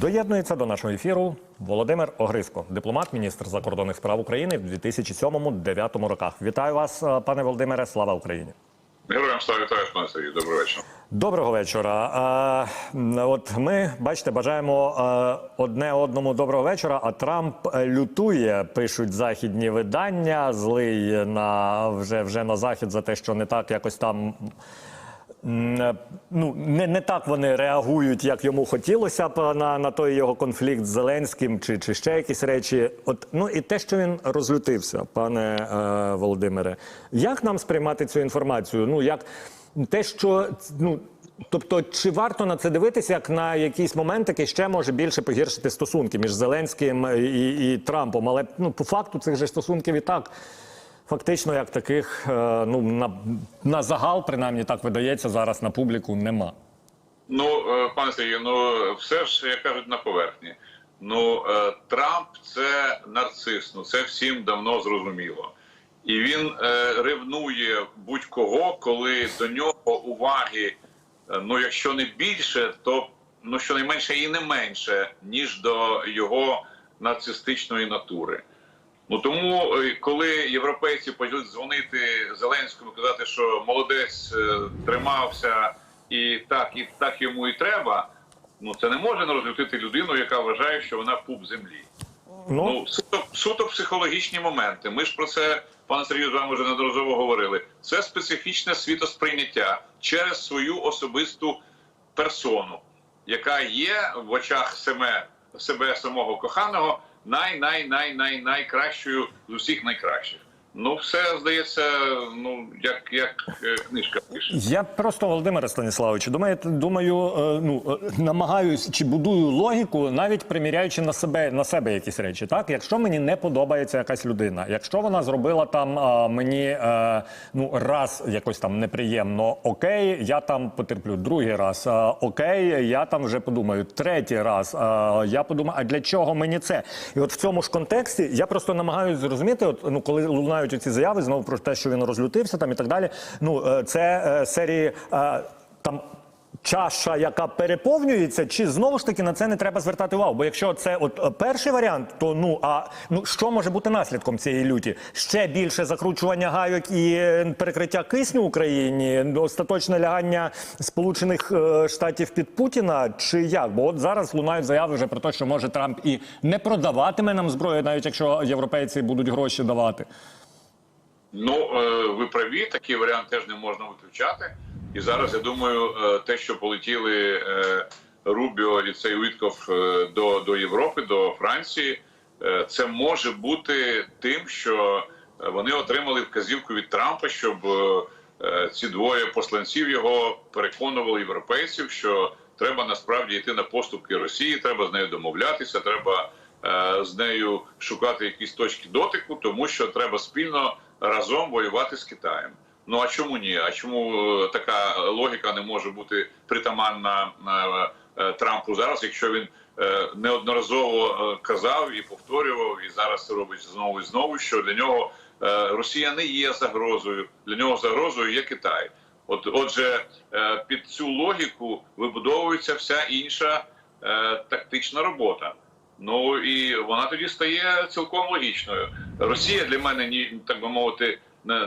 Доєднується до нашого ефіру Володимир Огриско, дипломат, міністр закордонних справ України в 2007-2009 роках. Вітаю вас, е, пане Володимире. Слава Україні! Героям слава вітаю, пане Сергій. Доброго вечора. Доброго вечора. Е, От ми бачите, бажаємо е, одне одному доброго вечора. А Трамп лютує, пишуть західні видання, злий на вже вже на захід за те, що не так якось там. Е, Ну, не, не так вони реагують, як йому хотілося б на, на той його конфлікт з Зеленським чи, чи ще якісь речі. От ну і те, що він розлютився, пане е, Володимире, як нам сприймати цю інформацію? Ну як те, що ну. Тобто, чи варто на це дивитися, як на якийсь момент, який ще може більше погіршити стосунки між Зеленським і, і Трампом? Але ну по факту цих же стосунків і так фактично як таких, е, ну на, на загал, принаймні так видається зараз на публіку, нема. Ну, е, пане Сергію, ну все ж як кажуть на поверхні. Ну е, Трамп це нарцис, ну це всім давно зрозуміло. І він ревнує будь-кого, коли до нього уваги, ну якщо не більше, то ну щонайменше і не менше, ніж до його нацистичної натури. Ну тому, е, коли європейці почали дзвонити Зеленському, казати, що молодець е, тримався і так, і так йому і треба. Ну це не може розлютити людину, яка вважає, що вона пуп землі. Ну, Ну суто, суто психологічні моменти. Ми ж про це, пане Сергію, з вами вже неодноразово говорили. Це специфічне світосприйняття через свою особисту персону, яка є в очах себе, себе самого коханого най най най най найкращою з усіх найкращих. Ну, все здається, ну як як е, книжка пише. Я просто Володимире Станіславовичу, думаю, думаю, е, ну е, намагаюсь чи будую логіку, навіть приміряючи на себе на себе якісь речі. Так, якщо мені не подобається якась людина, якщо вона зробила там мені ну раз якось там неприємно, окей, я там потерплю. Другий раз окей, я там вже подумаю. Третій раз я подумаю, а для чого мені це? І от в цьому ж контексті я просто намагаюся зрозуміти, от ну коли лунають ці заяви знову про те, що він розлютився там і так далі. Ну е, це е, серії е, там. Чаша, яка переповнюється, чи знову ж таки на це не треба звертати увагу? Бо якщо це от перший варіант, то ну а ну що може бути наслідком цієї люті? Ще більше закручування гайок і перекриття кисню Україні, остаточне лягання Сполучених Штатів під Путіна, чи як? Бо от зараз лунають заяви вже про те, що може Трамп і не продаватиме нам зброю, навіть якщо європейці будуть гроші давати. Ну е, ви праві, такий варіант теж не можна виключати. І зараз я думаю, е, те, що полетіли е, Рубіо і цей Уітков до, до Європи, до Франції, це може бути тим, що вони отримали вказівку від Трампа, щоб ці двоє посланців його переконували європейців, що треба насправді йти на поступки Росії, треба з нею домовлятися, треба з нею шукати якісь точки дотику, тому що треба спільно разом воювати з Китаєм. Ну а чому ні? А чому е, така логіка не може бути притаманна е, е, Трампу зараз, якщо він неодноразово казав і повторював, і зараз це робить знову і знову, що для нього Росія не є загрозою, для нього загрозою є Китай. От, отже, під цю логіку вибудовується вся інша тактична робота. Ну і вона тоді стає цілком логічною. Росія для мене ні, так би мовити,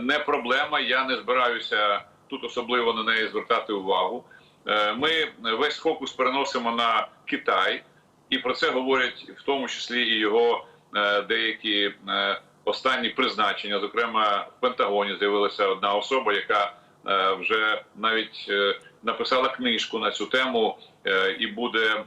не проблема. Я не збираюся тут особливо на неї звертати увагу. Е, Ми весь фокус переносимо на Китай, і про це говорять в тому числі і його е, деякі е, останні призначення. Зокрема, в Пентагоні з'явилася одна особа, яка вже навіть написала книжку на цю тему і буде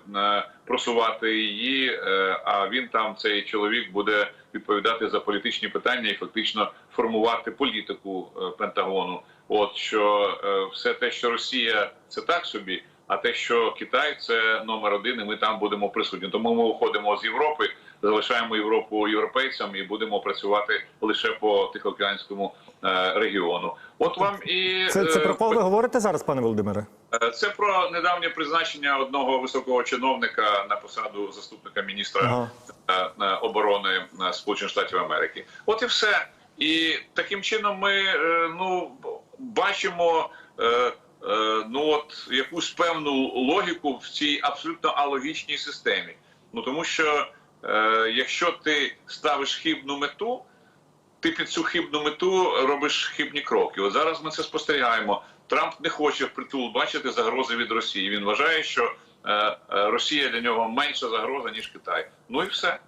просувати її. е, А він там цей чоловік буде відповідати за політичні питання і фактично формувати політику е, Пентагону. От що е, все те, що Росія це так собі, а те, що Китай це номер один, і ми там будемо присутні. Тому ми уходимо з Європи, залишаємо Європу європейцям і будемо працювати лише по Тихоокеанському е, регіону. От вам і Це, це е, про кого ви говорите зараз, пане Володимире? Е, Це про недавнє призначення одного високого чиновника на посаду заступника міністра Ага. оборони Сполучених Штатів Америки. От і все. І таким чином ми ну бачимо ну от якусь певну логіку в цій абсолютно алогічній системі. Ну тому що якщо ти ставиш хибну мету, ти під цю хибну мету робиш хибні кроки. От зараз ми це спостерігаємо. Трамп не хоче впритул бачити загрози від Росії. Він вважає, що е, е, Росія для нього менша загроза ніж Китай. Ну і все.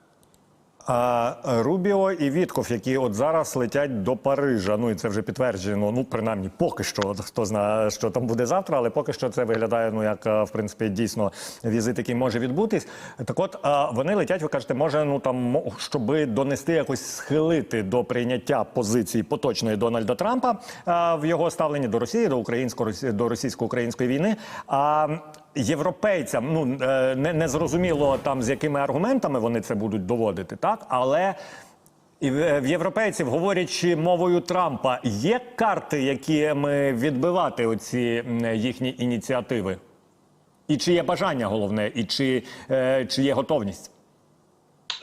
А Рубіо і Вітков, які от зараз летять до Парижа. Ну і це вже підтверджено. Ну принаймні, поки що хто знає, що там буде завтра, але поки що це виглядає. Ну як е, в принципі дійсно візит, який може відбутись. Так, от вони летять. Ви кажете, може, ну там щоби донести якось схилити до прийняття позиції поточної Дональда Трампа в його ставленні до Росії, до українсько до російсько-української війни. А європейцям ну е, не, не зрозуміло там з якими аргументами вони це будуть доводити, так але. І в європейців, говорячи мовою Трампа, є карти, якими відбивати оці їхні ініціативи? І чи є бажання головне, і чи, е, чи є готовність?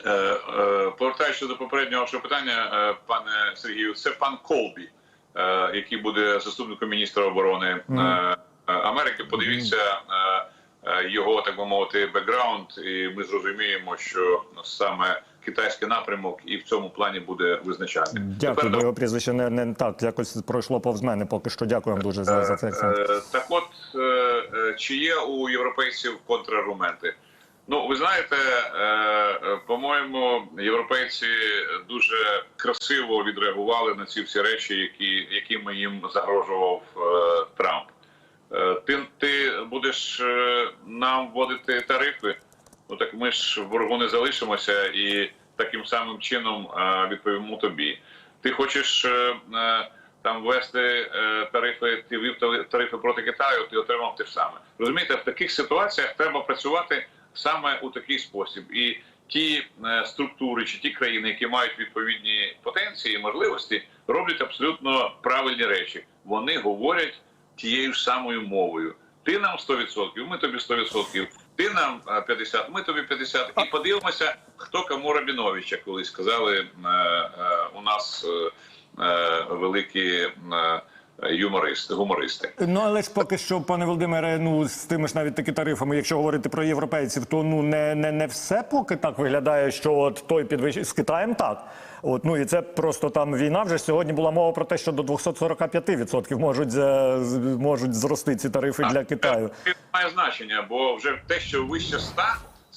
Е, е, повертаючись до попереднього вашого питання, е, пане Сергію, це пан Колбі, е, який буде заступником міністра оборони е, е, Америки. Подивіться е, е, його, так би мовити, бекграунд, і ми зрозуміємо, що саме китайський напрямок і в цьому плані буде визначальним. Дякую, бо його прізвище не, не так якось пройшло повз мене. Поки що дякую вам дуже за, за цей акцент. Е, Так от, е, е, чи є у європейців контраргументи? Ну, ви знаєте, е, е, по-моєму, європейці дуже красиво відреагували на ці всі речі, які, якими їм загрожував е, Трамп. Е, Ти, ти будеш е, нам вводити тарифи, ну так ми ж в боргу не залишимося і таким самим чином е, відповімо тобі. Ти хочеш там ввести тарифи, ти тари- тарифи проти Китаю, ти отримав те ж саме. Розумієте, в таких ситуаціях треба працювати саме у такий спосіб. І ті структури чи ті країни, які мають відповідні потенції і можливості, роблять абсолютно правильні речі. Вони говорять тією ж самою мовою. Ти нам 100%, ми тобі 100%, ти нам е, 50%, ми тобі 50%. І подивимося, хто кому Рабіновича колись сказали е, е, у нас е, е, великі е, юмористи, гумористи. Ну але ж поки що, пане Володимире, ну з тими ж навіть таки тарифами, якщо говорити про європейців, то ну не, не, не все поки так виглядає, що от той підвищ з Китаєм так. От ну і це просто там війна. Вже сьогодні була мова про те, що до 245% можуть е, можуть зрости ці тарифи для Китаю. Це має значення, бо вже те, що вище 100,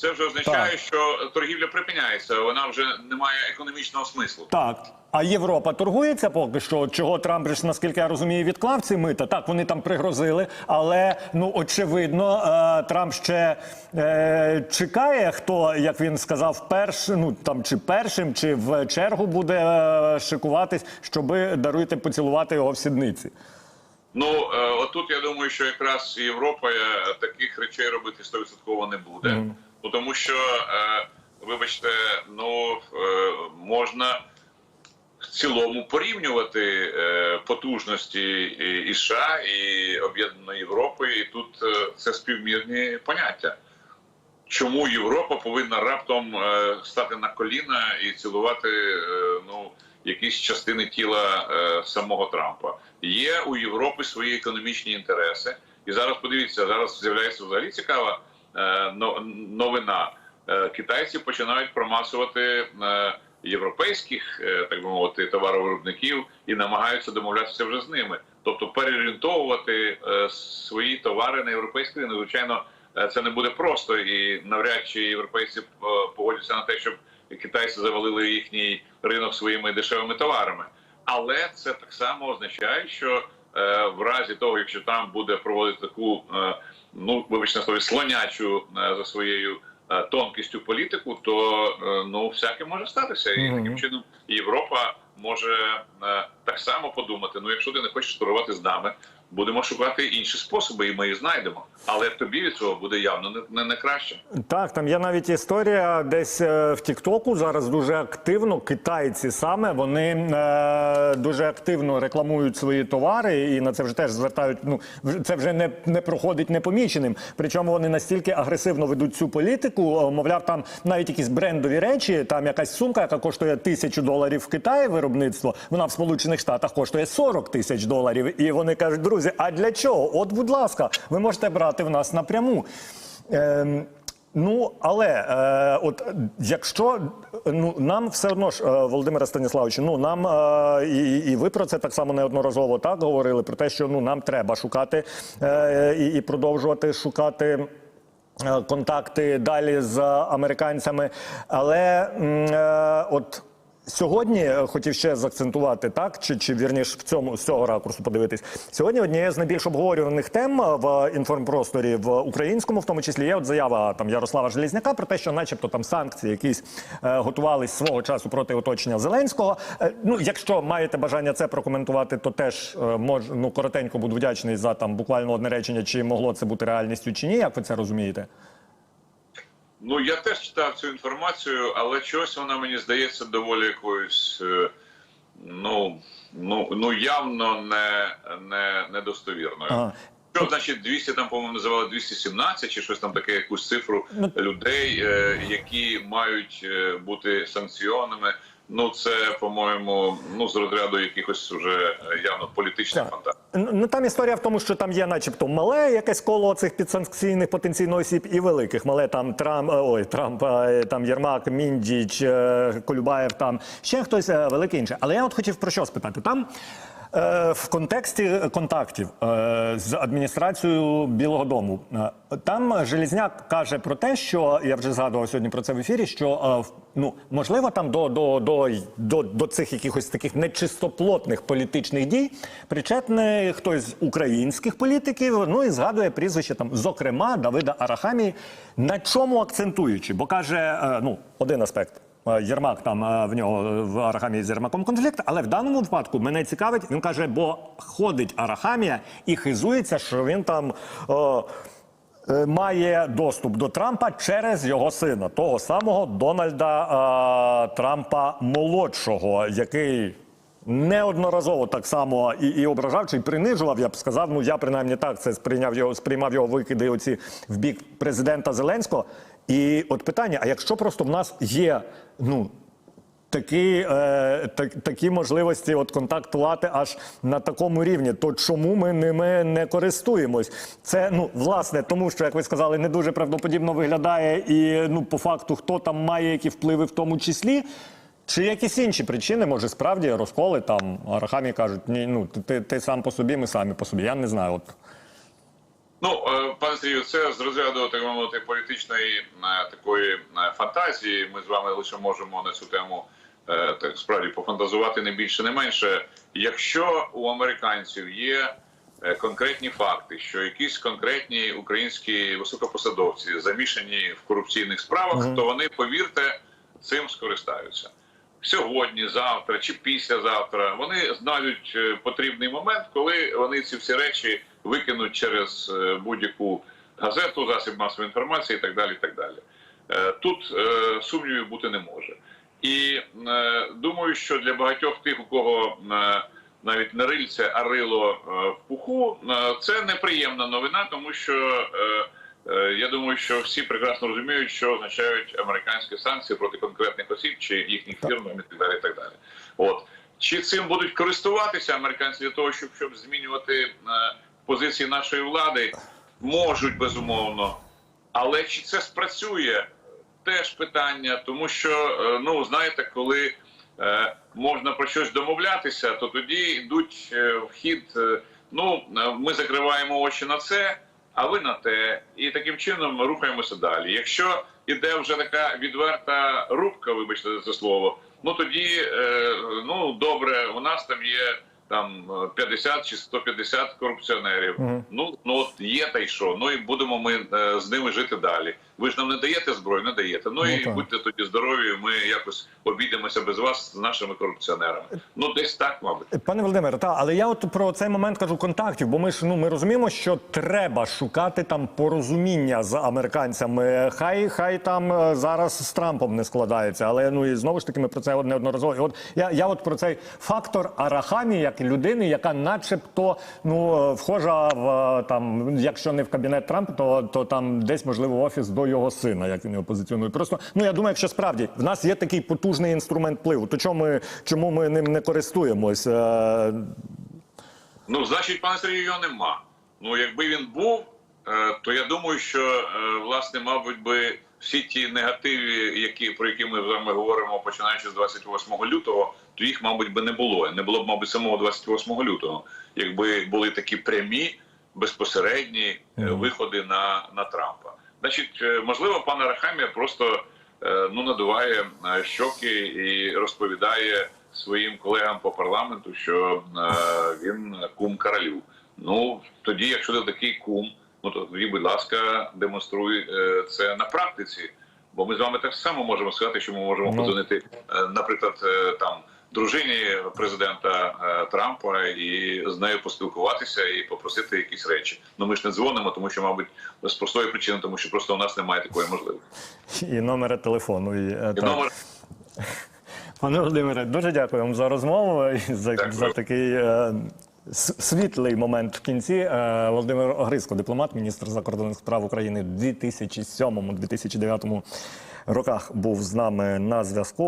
це вже означає, Так. що торгівля припиняється. Вона вже не має економічного смислу. Так. А Європа торгується поки що. Чого Трамп ж, наскільки я розумію, відклав ці мита. Так, вони там пригрозили, але ну очевидно, е, Трамп ще е, чекає, хто, як він сказав, перш, ну там чи першим, чи в чергу буде е, шикуватись, щоби даруйте поцілувати його в сідниці. Ну е, отут я думаю, що якраз Європа таких речей робити 100% не буде. Ну тому що, е, вибачте, ну е, можна в цілому порівнювати е, потужності і, і США і Об'єднаної Європи, і тут це співмірні поняття. Чому Європа повинна раптом стати на коліна і цілувати ну якісь частини тіла самого Трампа? Є у Європи свої економічні інтереси, і зараз подивіться, зараз з'являється взагалі цікава новина. Е, китайці починають промасувати е, європейських, е, так би мовити, товаровиробників і намагаються домовлятися вже з ними, тобто переорієнтовувати е, свої товари на європейський ринок. Звичайно, е, це не буде просто, і навряд чи європейці е, погодяться на те, щоб китайці завалили їхній ринок своїми дешевими товарами. Але це так само означає, що е, в разі того, якщо там буде проводити таку, е, ну вибачте на слові, слонячу е, за своєю е, тонкістю політику, то е, ну всяке може статися, і таким чином Європа може так само подумати: ну, якщо ти не хочеш торгувати з нами, будемо шукати інші способи, і ми їх знайдемо. Але тобі від цього буде явно не, не, не краще. Так, там є навіть історія десь е, в Тіктоку зараз дуже активно. Китайці саме вони е, дуже активно рекламують свої товари, і на це вже теж звертають. Ну це вже не, не проходить непоміченим. Причому вони настільки агресивно ведуть цю політику. Мовляв, там навіть якісь брендові речі, там якась сумка, яка коштує тисячу доларів в Китаї виробництво. Вона в Сполучених Штатах коштує 40 тисяч доларів. І вони кажуть, друзі, друзі, а для чого? От, будь ласка, ви можете брати в нас напряму. Ем, Ну, але е, от якщо ну нам все одно ж, е, Володимире Станіславовичу, ну нам е, і, і ви про це так само неодноразово так говорили про те, що ну нам треба шукати е, і, і продовжувати шукати. е, Контакти далі з американцями, але е, от сьогодні е, хотів ще заакцентувати так, чи, чи вірніш в цьому з цього ракурсу подивитись. Сьогодні однією з найбільш обговорюваних тем е, в інформпросторі в українському, в тому числі є от заява там Ярослава Желізняка про те, що, начебто, там санкції якісь е, готувались свого часу проти оточення Зеленського. Е, ну, якщо маєте бажання це прокоментувати, то теж е, мож, ну коротенько буду вдячний за там буквально одне речення, чи могло це бути реальністю, чи ні. Як ви це розумієте? Ну я теж читав цю інформацію, але чогось вона мені здається доволі якоюсь. е, Ну, ну, ну явно не, не, недостовірною. Ага. Що значить 200, там, по-моєму, називали 217 чи щось там таке, якусь цифру Ну, людей, е, які мають е, бути санкціонами. Ну, це, по-моєму, ну з розряду якихось уже е, явно політичних фантазій. Ну там історія в тому, що там є, начебто, мале якесь коло цих підсанкційних потенційно осіб і великих. Мале там Трамп, е, ой, Трамп, е, там Єрмак, Міндіч, Колюбаєв, там ще хтось великий інший. Але я от хотів про що спитати. Там в контексті контактів е, з адміністрацією Білого Дому. е, Там Желізняк каже про те, що я вже згадував сьогодні про це в ефірі. Що е, ну можливо там до, до, до, до, до цих якихось таких нечистоплотних політичних дій причетний хтось з українських політиків. Ну і згадує прізвище там, зокрема Давида Арахамії, на чому акцентуючи, бо каже, е, ну один аспект. Е, Єрмак там е, в нього е, в Арахамії з Єрмаком конфлікт, але в даному випадку мене цікавить. Він каже, бо ходить Арахамія і хизується, що він там. е, Має доступ до Трампа через його сина, того самого Дональда е, Трампа молодшого, який неодноразово так само і, і ображав чи принижував. Я б сказав. Ну я принаймні так це сприйняв його, сприймав його викиди оці в бік президента Зеленського. І от питання: а якщо просто в нас є ну такі, е, так, такі можливості от контактувати аж на такому рівні, то чому ми ними не користуємось? Це ну власне, тому що як ви сказали, не дуже правдоподібно виглядає, і ну по факту хто там має які впливи в тому числі. Чи якісь інші причини, може справді розколи там Арахамі кажуть, ні, ну ти, ти сам по собі, ми самі по собі. Я не знаю. От Ну, е, пане Сергію, це з розряду так мовити політичної е, такої е, фантазії. Ми з вами лише можемо на цю тему так справді пофантазувати не більше, не менше. Якщо у американців є конкретні факти, що якісь конкретні українські високопосадовці замішані в корупційних справах, то вони повірте цим скористаються. Сьогодні, завтра чи післязавтра вони знайдуть е, потрібний момент, коли вони ці всі речі викинуть через е, будь-яку газету, засіб масової інформації і так далі. І так далі. Е, Тут е, сумнівів бути не може. І думаю, що для багатьох тих, у кого навіть не рильце, а рило в пуху, це неприємна новина, тому що. Я думаю, що всі прекрасно розуміють, що означають американські санкції проти конкретних осіб чи їхніх фірм і так далі. І так далі. От чи цим будуть користуватися американці для того, щоб щоб змінювати позиції нашої влади, можуть безумовно. Але чи це спрацює? Теж питання, тому що е, ну знаєте, коли е, можна про щось домовлятися, то тоді йдуть е, в хід. е, Ну е, ми закриваємо очі на це, а ви на те, і таким чином рухаємося далі. Якщо іде вже така відверта рубка, вибачте за слово, ну тоді е, ну добре, у нас там є там е, 50 чи 150 корупціонерів. Ну ну от є та й що. Ну і будемо ми е, з ними жити далі. Ви ж нам не даєте зброю, не даєте. Ну, Ну, і так. будьте тоді здорові. Ми якось обійдемося без вас з нашими корупціонерами. Ну десь так, мабуть. Пане Володимире, та але я от про цей момент кажу контактів, бо ми ж ну ми розуміємо, що треба шукати там порозуміння з американцями. Хай хай там е, зараз з Трампом не складається, але ну і знову ж таки ми про це неодноразово. І От я, я от про цей фактор Арахамі, як людини, яка, начебто, ну вхожа в е, там, якщо не в кабінет Трампа, то, то там десь можливо офіс до його сина, як він його позиціонує. Просто ну я думаю, якщо справді в нас є такий потужний інструмент впливу, то чому ми чому ми ним не користуємось? Е, Ну, значить, пане Сергію, його нема. Ну, якби він був, е, то я думаю, що власне, мабуть, би всі ті негативи, які про які ми з вами говоримо, починаючи з 28 лютого, то їх, мабуть, би не було. Не було б, мабуть, самого 28 лютого, якби були такі прямі, безпосередні е, виходи на, на Трампа. Значить, е, можливо, пан Арахамія просто е, ну надуває щоки і розповідає своїм колегам по парламенту, що він кум королю. Ну тоді, якщо ти такий кум, ну то тоді, будь ласка, демонструй е, це на практиці. Бо ми з вами так само можемо сказати, що ми можемо Ну. подзвонити, е, наприклад, е, там дружині президента Трампа і з нею поспілкуватися і попросити якісь речі. Ну ми ж не дзвонимо, тому що, мабуть, з простої причини, тому що просто у нас немає такої можливості. І номери телефону. І, І так. номер Пане Володимире, дуже дякую вам за розмову і за, за такий світлий момент в кінці. Е, Володимир Огриско, дипломат, міністр закордонних справ України в 2007-2009 роках, був з нами на зв'язку.